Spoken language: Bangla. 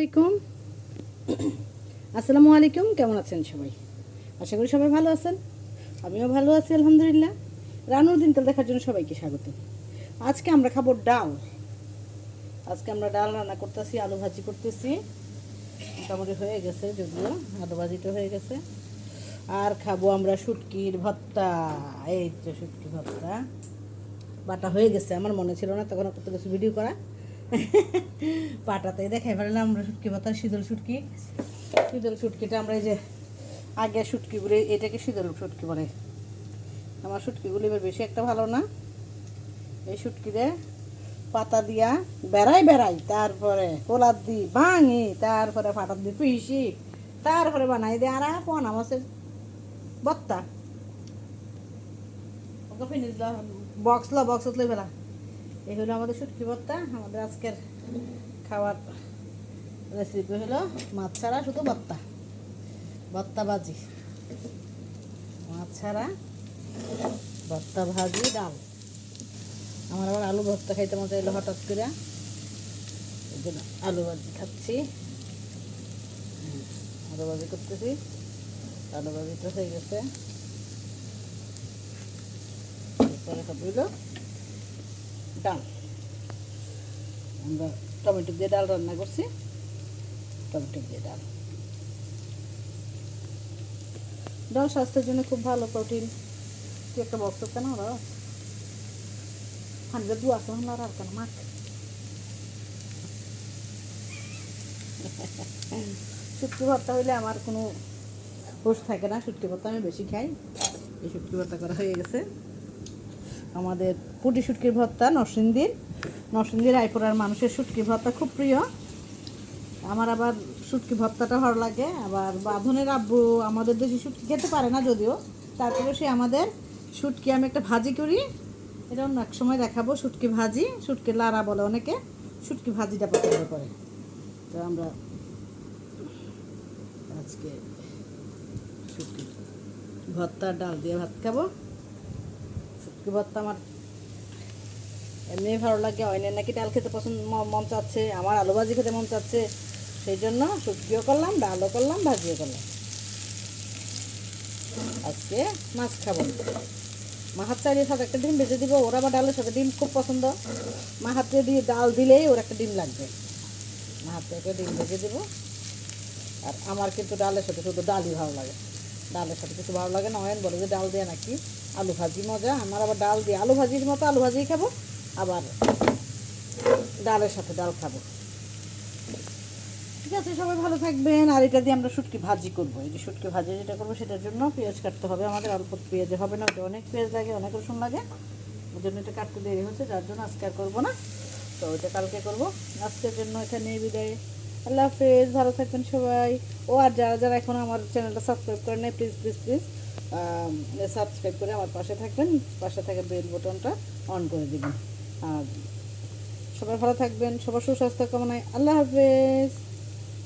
আলাইকুম। আসসালামু আলাইকুম, কেমন আছেন সবাই? আশা করি সবাই ভালো আছেন। আমিও ভালো আছি, আলহামদুলিল্লাহ। রানুর দিন দিনকাল দেখার জন্য সবাইকে স্বাগত। আজকে আমরা খাব ডাল। আজকে আমরা ডাল রান্না করতেছি, আলু ভাজি করতেছি। মোটামুটি হয়ে গেছে যদিও, আলু ভাজিটা হয়ে গেছে। আর খাব আমরা শুটকির ভর্তা। এই তো শুটকি ভর্তা। বাটা হয়ে গেছে, আমার মনে ছিল না, তখন কত কিছু ভিডিও করা। পাটাতে দেখাই পারলাম আমরা শুটকি পাতা শীতল শুটকি। শীতল শুটকিটা আমরা এই যে আগে শুটকিগুলি এটাকে শীতল শুটকি বলে। আমার শুটকিগুলি এবার বেশি একটা ভালো না। এই শুটকিরে পাতা দিয়া বেড়াই বেড়াই তারপরে কোলার দি ভাঙি তারপরে ফাটার দি পিসি তারপরে বানাই দিয়ে আর পোনা মাছের বত্তা। বক্স ল বক্স লই ফেলা। এই হলো আমাদের শুটকি ভর্তা, আমাদের আজকের খাওয়ার রেসিপি হলো মাছ ছাড়া শুধু ভর্তা ভর্তা ভাজি। মাছ ছাড়া ভর্তা ভাজি ডাল। আমার আবার আলু ভর্তা খাইতে মজা এলো হঠাৎ করে। জন্য আলু ভাজি খাচ্ছি। আলু ভাজি করতেছি। আলু ভাজিটা হয়ে গেছে। এরপরে সব ডাল। আমরা টমেটো দিয়ে ডাল রান্না করছি। টমেটো দিয়ে ডাল। ডাল স্বাস্থ্যের জন্য খুব ভালো প্রোটিন। কি একটা বক্স কেন ওরা দু আছে হলো আর কেন মাখ? শুটকি ভর্তা হইলে আমার কোনো হুশ থাকে না। শুটকি ভর্তা আমি বেশি খাই। এই শুটকি ভর্তা করা হয়ে গেছে। আমাদের পুটি শুটকির ভর্তা, নরসিংদীর। নরসিংদীর রায়পুরার মানুষের শুটকি ভর্তা খুব প্রিয়। আমার আবার শুটকি ভর্তাটা ভালো লাগে। আবার বাঁধনের আব্বু আমাদের দেশে শুটকি খেতে পারে না যদিও। তারপরে সে আমাদের শুটকি, আমি একটা ভাজি করি। এটা অন্য এক সময় দেখাবো, শুটকি ভাজি, শুটকি লাড়া বলে অনেকে। শুটকি ভাজিটা পছন্দ করে। তো আমরা আজকে শুটকি ভর্তা ডাল দিয়ে ভাত খাব। ভর্তা আমার এমনি ভালো লাগে অনেক নাকি ডাল খেতে পছন্দ ম- মন চাচ্ছে আমার আলু ভাজি খেতে মন চাচ্ছে। সেই জন্য শুটকিও করলাম, ডালও করলাম, ভাজিও করলাম। আজকে মাছ খাব। মাহাত চাইলে সাথে একটা ডিম ভেজে দিব, ওরা বা ডালের সাথে ডিম খুব পছন্দ। মাহাতে দিয়ে ডাল দিলেই ওর একটা ডিম লাগবে। মাহাতে একটা ডিম ভেজে দিব। আর আমার কিন্তু ডালের সাথে শুধু ডালই ভালো লাগে। ডালের সাথে কিছু ভালো লাগে না অয়ন বলে যে ডাল দিয়ে নাকি? আলু ভাজি মজা, আমার আবার ডাল দিয়ে আলু ভাজির মতো আলু ভাজিই খাব, আবার ডালের সাথে ডাল খাব। ঠিক আছে, সবাই ভালো থাকবেন। আর এটা দিয়ে আমরা শুটকি ভাজি করব। এই যে শুটকি ভাজি যেটা করব সেটার জন্য পেঁয়াজ কাটতে হবে আমাদের। অল্প পেঁয়াজে হবে না ওটা অনেক পেঁয়াজ লাগে, অনেক রসুন লাগে। ওই জন্য এটা কাটতে দেরি হচ্ছে, যার জন্য আজকে আর করব না। তো ওইটা কালকে করব। আজকের জন্য এখানে বিদায়। আল্লাহ হাফেজ, ভালো থাকবেন সবাই। ও আর যারা যারা এখন আমার চ্যানেলটা সাবস্ক্রাইব করে নেয় প্লিজ প্লিজ প্লিজ সাবস্ক্রাইব করে আমার পাশে থাকবেন। পাশে থাকা বেল বটনটা অন করে দেবেন। আর সবাই ভালো থাকবেন, সবার সুস্বাস্থ্য কামনায় আল্লাহ হাফেজ।